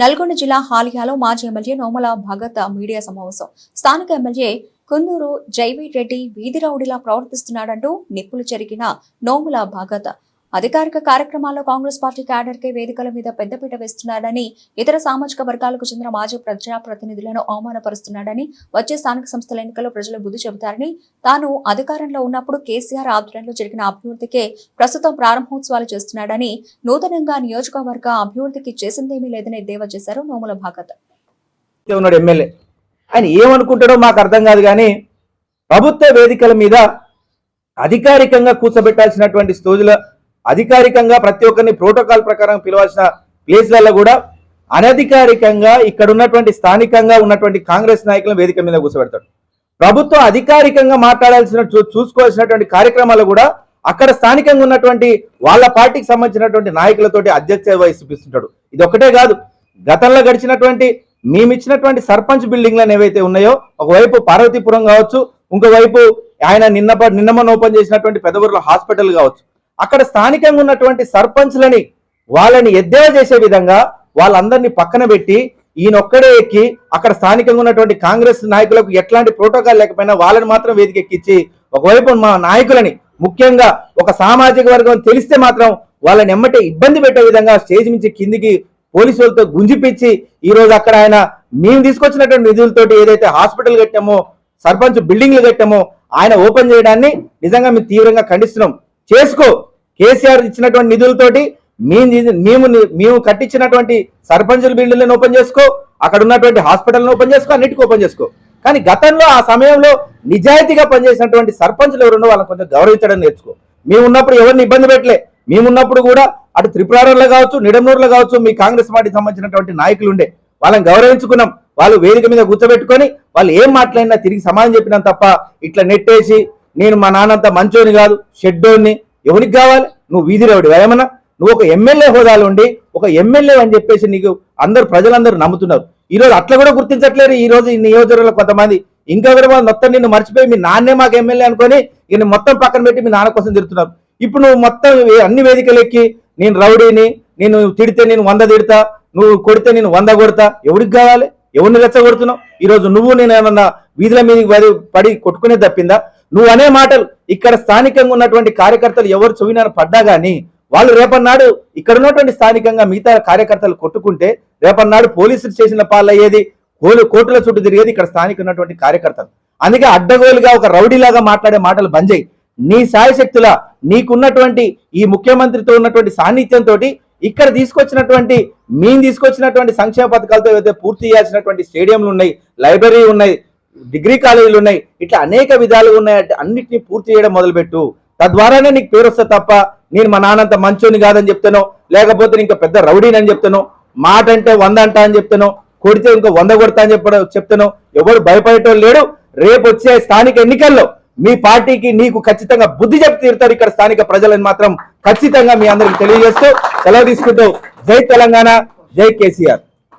నల్గొండ జిల్లా హాలియాలో మాజీ MLA Nomula Bhagat media సమావేశం. స్థానిక ఎమ్మెల్యే కుందూరు జైవీర్ రెడ్డి వీధి రౌడీలా ప్రవర్తిస్తున్నాడంటూ నిప్పులు చెరిగిన నోముల భగత్. అధికారిక కార్యక్రమాల్లో కాంగ్రెస్ పార్టీ క్యాడర్కే వేదికల మీద పెద్దపీట వేస్తున్నాడని ఇతర సామాజిక వర్గాలకు చెందిన మాజీ ప్రజాప్రతినిధులను అవమానపరుస్తున్నాడని వచ్చే స్థానిక సంస్థల ఎన్నికల్లో ప్రజలు బుద్ధి చెబుతారని తాను అధికారంలో ఉన్నప్పుడు కేసీఆర్ ఆధ్వర్యంలో జరిగిన అభివృద్ధికే ప్రస్తుతం ప్రారంభోత్సవాలు చేస్తున్నాడని నూతనంగా నియోజకవర్గ అభివృద్ధికి చేసిందేమీ లేదని ఎద్దేవా చేశారు నోముల భాగత్ ఉన్నాడు ఎమ్మెల్యే. ఆయన ఏమనుకుంటాడో మాకు అర్థం కాదు కానీ ప్రభుత్వ వేదికల మీద అధికారికంగా కూర్చోబెట్టాల్సినటువంటి స్థోజుల అధికారికంగా ప్రతి ఒక్కరిని ప్రోటోకాల్ ప్రకారం పిలవాల్సిన ప్లేస్లలో కూడా అనధికారికంగా ఇక్కడ ఉన్నటువంటి స్థానికంగా ఉన్నటువంటి కాంగ్రెస్ నాయకులను వేదిక మీద కూర్చోబెడతాడు ప్రభుత్వం అధికారికంగా మాట్లాడాల్సిన చూ- చూసుకోవాల్సినటువంటి కార్యక్రమాలు కూడా అక్కడ స్థానికంగా ఉన్నటువంటి వాళ్ళ పార్టీకి సంబంధించినటువంటి నాయకులతోటి అధ్యక్ష వహిస్తుంటాడు. ఇది ఒకటే కాదు గతంలో గడిచినటువంటి మేమిచ్చినటువంటి సర్పంచ్ బిల్డింగ్లను ఏవైతే ఉన్నాయో ఒకవైపు పార్వతీపురం కావచ్చు ఇంకోవైపు ఆయన నిన్న నిన్న ఓపెన్ చేసినటువంటి పెదవూరులో హాస్పిటల్ కావచ్చు అక్కడ స్థానికంగా ఉన్నటువంటి సర్పంచ్లని వాళ్ళని ఎద్దేవా చేసే విధంగా వాళ్ళందరినీ పక్కన పెట్టి ఈయన ఒక్కడే ఎక్కి అక్కడ స్థానికంగా ఉన్నటువంటి కాంగ్రెస్ నాయకులకు ఎట్లాంటి ప్రోటోకాల్ లేకపోయినా వాళ్ళని మాత్రం వేదిక ఎక్కించి ఒకవైపు మా నాయకులని ముఖ్యంగా ఒక సామాజిక వర్గం తెలిస్తే మాత్రం వాళ్ళని ఎమ్మటే ఇబ్బంది పెట్టే విధంగా స్టేజ్ నుంచి కిందికి పోలీసులతో గుంజిపించి ఈ రోజు అక్కడ ఆయన మేము తీసుకొచ్చినటువంటి నిధులతోటి ఏదైతే హాస్పిటల్ కట్టామో సర్పంచ్ బిల్డింగ్లు కట్టామో ఆయన ఓపెన్ చేయడాన్ని నిజంగా మేము తీవ్రంగా ఖండిస్తున్నాం. చేసుకో. కేసీఆర్ ఇచ్చినటువంటి నిధులతోటి మేము మేము మేము కట్టించినటువంటి సర్పంచుల బిల్డింగ్లను ఓపెన్ చేసుకో. అక్కడ ఉన్నటువంటి హాస్పిటల్ని ఓపెన్ చేసుకో అన్నిటికీ ఓపెన్ చేసుకో. కానీ గతంలో ఆ సమయంలో నిజాయితీగా పనిచేసినటువంటి సర్పంచులు ఎవరున్నో వాళ్ళని కొంచెం గౌరవించడం నేర్చుకో. మేము ఉన్నప్పుడు ఎవరిని ఇబ్బంది పెట్టలే. మేమున్నప్పుడు కూడా అటు త్రిపురారంలో కావచ్చు నిడమనూరులో కావచ్చు మీ కాంగ్రెస్ పార్టీకి సంబంధించినటువంటి నాయకులు ఉండే. వాళ్ళని గౌరవించుకున్నాం. వాళ్ళు వేదిక మీద కూర్చోబెట్టుకొని వాళ్ళు ఏం మాట్లాడినా తిరిగి సమాధానం చెప్పినాం తప్ప ఇట్లా నెట్టేసి నేను మా నాన్నంత మంచోని కాదు షెడ్డోని ఎవరికి కావాలి? నువ్వు వీధి రౌడి ఏమన్నా నువ్వు ఒక ఎమ్మెల్యే హోదాలో ఉండి ఒక ఎమ్మెల్యే అని చెప్పేసి నీకు అందరు ప్రజలందరూ నమ్ముతున్నారు. ఈ రోజు అట్లా కూడా గుర్తించట్లేరు. ఈ రోజు ఈ నియోజకవర్గంలో కొంతమంది ఇంకా కూడా మొత్తం నిన్ను మర్చిపోయి మీ నాన్నే మాకు ఎమ్మెల్యే అనుకొని ఈయన మొత్తం పక్కన పెట్టి మీ నాన్న కోసం తిరుగుతున్నారు. ఇప్పుడు నువ్వు మొత్తం అన్ని వేదికలు ఎక్కి నేను రౌడీని నేను తిడితే నేను వంద తిడతా నువ్వు కొడితే నేను వంద కొడతా. ఎవరికి కావాలి? ఎవరిని రెచ్చగొడుతున్నావు? ఈరోజు నువ్వు నేను ఏమన్నా వీధుల మీదకి పడి కొట్టుకునే తప్పిందా? నువ్వు అనే మాటలు. ఇక్కడ స్థానికంగా ఉన్నటువంటి కార్యకర్తలు ఎవరు చెవిన పడ్డా గానీ వాళ్ళు రేపన్నాడు ఇక్కడ ఉన్నటువంటి స్థానికంగా మిగతా కార్యకర్తలు కొట్టుకుంటే రేపన్నాడు పోలీసులు చేసిన పాలయ్యేది కోలు కోర్టుల చుట్టూ తిరిగేది ఇక్కడ స్థానిక ఉన్నటువంటి కార్యకర్తలు. అందుకే అడ్డగోలుగా ఒక రౌడీలాగా మాట్లాడే మాటలు బంద్ చేయి. నీ సాయశక్తుల నీకున్నటువంటి ఈ ముఖ్యమంత్రితో ఉన్నటువంటి సాన్నిధ్యంతో ఇక్కడ తీసుకొచ్చినటువంటి మేము తీసుకొచ్చినటువంటి సంక్షేమ పథకాలతో ఏదైతే పూర్తి చేయాల్సినటువంటి స్టేడియంలు ఉన్నాయి లైబ్రరీ ఉన్నాయి డిగ్రీ కాలేజీలు ఉన్నాయి. ఇట్లా అనేక విధాలు ఉన్నాయి. అన్నిటినీ పూర్తి చేయడం మొదలుపెట్టు. తద్వారానే నీకు పేరు వస్తే తప్ప నేను మా నాన్నంత మంచోని కాదని చెప్తాను లేకపోతే ఇంకా పెద్ద రౌడీని అని చెప్తాను మాట అంటే వంద అంట అని చెప్తాను కొడితే ఇంకా వంద కొడతా అని చెప్పడం చెప్తాను ఎవరు భయపడేటోళ్ళు లేడు. రేపు వచ్చే స్థానిక ఎన్నికల్లో మీ పార్టీకి నీకు ఖచ్చితంగా బుద్ధి చెప్పి తీరుతారు ఇక్కడ స్థానిక ప్రజలని మాత్రం ఖచ్చితంగా మీ అందరికి తెలియజేస్తూ సెలవు తీసుకుంటూ జై తెలంగాణ జై కేసీఆర్.